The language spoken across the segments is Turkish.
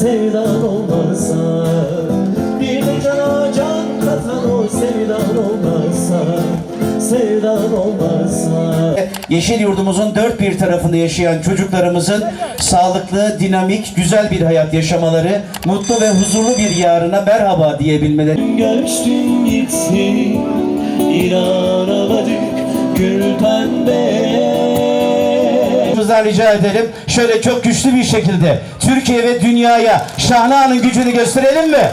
sevdan olmazsa Bir de cana can katan o sevdan olmazsa Sevdan olmazsa Yeşil yurdumuzun dört bir tarafında yaşayan çocuklarımızın sağlıklı, dinamik, güzel bir hayat yaşamaları, mutlu ve huzurlu bir yarına merhaba diyebilmeleri. Göçtün gitsin inanamadık gül pembe Bizden rica edelim. Şöyle çok güçlü bir şekilde Türkiye ve dünyaya Şahna'nın gücünü gösterelim mi?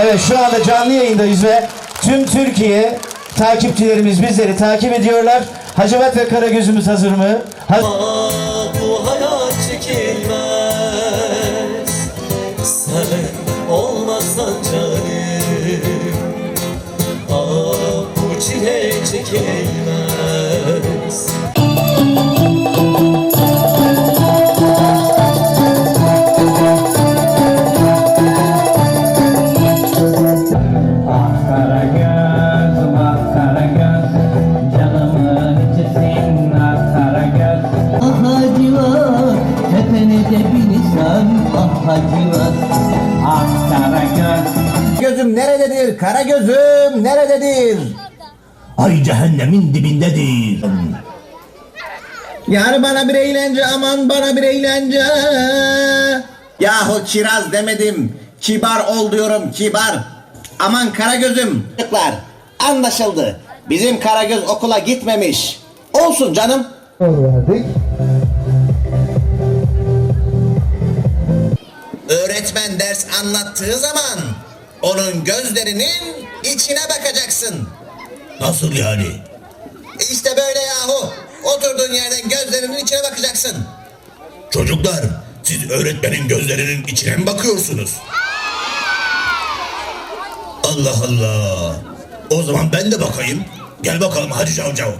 Evet şu anda canlı yayındayız ve tüm Türkiye takipçilerimiz bizleri takip ediyorlar. Hacivat ve Karagöz'ümüz hazır mı? Hazır. Aa, bu hayat çekilmez Sen olmazsan canım Aa, bu çile çekilmez hacivat Ah Karagöz Gözüm nerededir? Kara gözüm nerededir? Ay cehennemin dibindedir. Yani bana bir eğlence aman bana bir eğlence. Yahu kiraz demedim. Kibar ol diyorum kibar. Aman kara gözüm. Çocuklar anlaşıldı. Bizim Karagöz okula gitmemiş. Olsun canım. Öğretmen ders anlattığı zaman onun gözlerinin içine bakacaksın. Nasıl yani? İşte böyle yahu. Oturduğun yerden gözlerinin içine bakacaksın. Çocuklar, siz öğretmenin gözlerinin içine mi bakıyorsunuz? Allah Allah. O zaman ben de bakayım. Gel bakalım hadi Cavcav.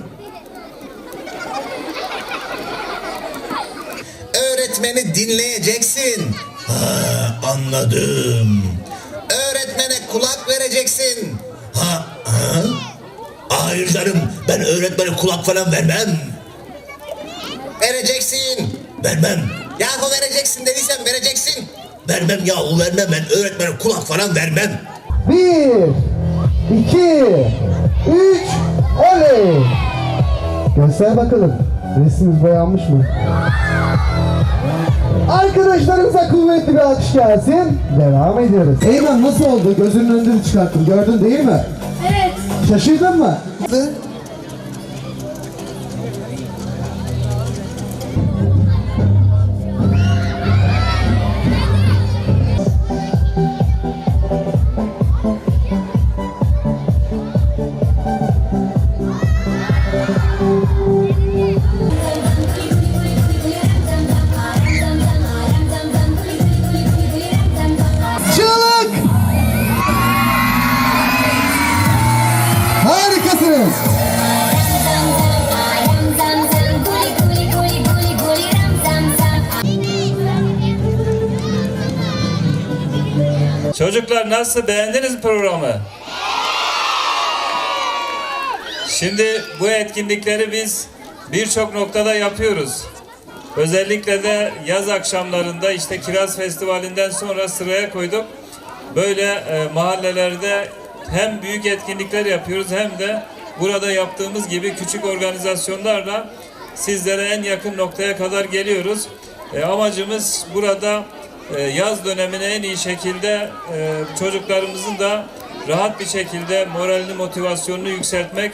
Öğretmeni dinleyeceksin. Ha, anladım. Öğretmene kulak vereceksin. Ha, ha? Hayır canım, ben öğretmene kulak falan vermem. Vereceksin. Vermem. Yahu vereceksin dediysem vereceksin. Vermem yahu vermem ben öğretmene kulak falan vermem. Bir, iki, üç, oley! Göster bakalım. Resmimiz boyanmış mı? Arkadaşlarımıza kuvvetli bir alkış gelsin. Devam ediyoruz. Eymen nasıl oldu? Gözünün önünde çıkarttım. Gördün değil mi? Evet. Şaşırdın mı? Çığlık! Çocuklar nasıl beğendiniz programı? Şimdi bu etkinlikleri biz birçok noktada yapıyoruz. Özellikle de yaz akşamlarında işte Kiraz Festivali'nden sonra sıraya koyduk. Böyle e, mahallelerde hem büyük etkinlikler yapıyoruz hem de burada yaptığımız gibi küçük organizasyonlarla sizlere en yakın noktaya kadar geliyoruz. E, amacımız burada yaz dönemine en iyi şekilde e, çocuklarımızın da rahat bir şekilde moralini, motivasyonunu yükseltmek,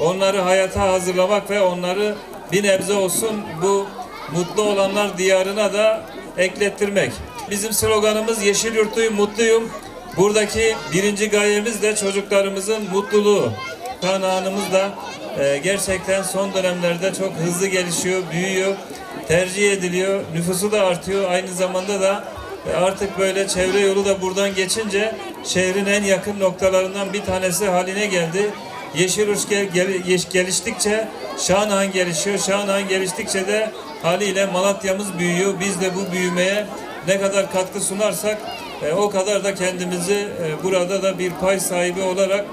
onları hayata hazırlamak ve onları bir nebze olsun bu mutlu olanlar diyarına da eklettirmek. Bizim sloganımız Yeşil Yurtluyum, Mutluyum. Buradaki birinci gayemiz de çocuklarımızın mutluluğu. Kanağımız da e, gerçekten son dönemlerde çok hızlı gelişiyor, büyüyor, tercih ediliyor, nüfusu da artıyor. Aynı zamanda da e, artık böyle çevre yolu da buradan geçince şehrin en yakın noktalarından bir tanesi haline geldi. Yeşiluş gel, gel- geliştikçe Şanahan gelişiyor. Şanahan geliştikçe de haliyle Malatya'mız büyüyor. Biz de bu büyümeye ne kadar katkı sunarsak e, o kadar da kendimizi e, burada da bir pay sahibi olarak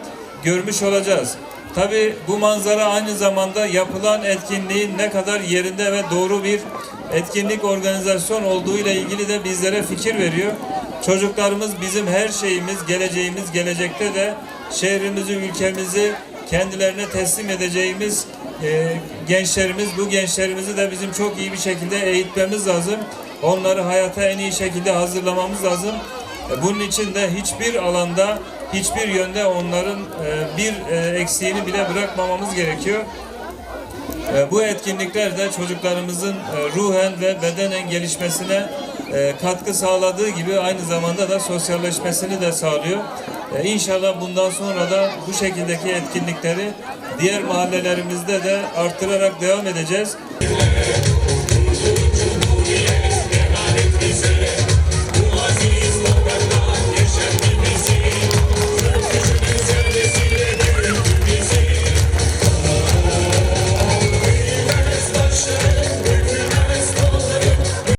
görmüş olacağız. Tabi bu manzara aynı zamanda yapılan etkinliğin ne kadar yerinde ve doğru bir etkinlik organizasyon olduğu ile ilgili de bizlere fikir veriyor. Çocuklarımız bizim her şeyimiz, geleceğimiz, gelecekte de şehrimizi, ülkemizi kendilerine teslim edeceğimiz e, gençlerimiz, bu gençlerimizi de bizim çok iyi bir şekilde eğitmemiz lazım. Onları hayata en iyi şekilde hazırlamamız lazım. E, Bunun için de hiçbir alanda, hiçbir yönde onların e, bir e, eksiğini bile bırakmamamız gerekiyor. E, Bu etkinlikler de çocuklarımızın e, ruhen ve bedenen gelişmesine e, katkı sağladığı gibi aynı zamanda da sosyalleşmesini de sağlıyor. E, İnşallah bundan sonra da bu şekildeki etkinlikleri diğer mahallelerimizde de arttırarak devam edeceğiz.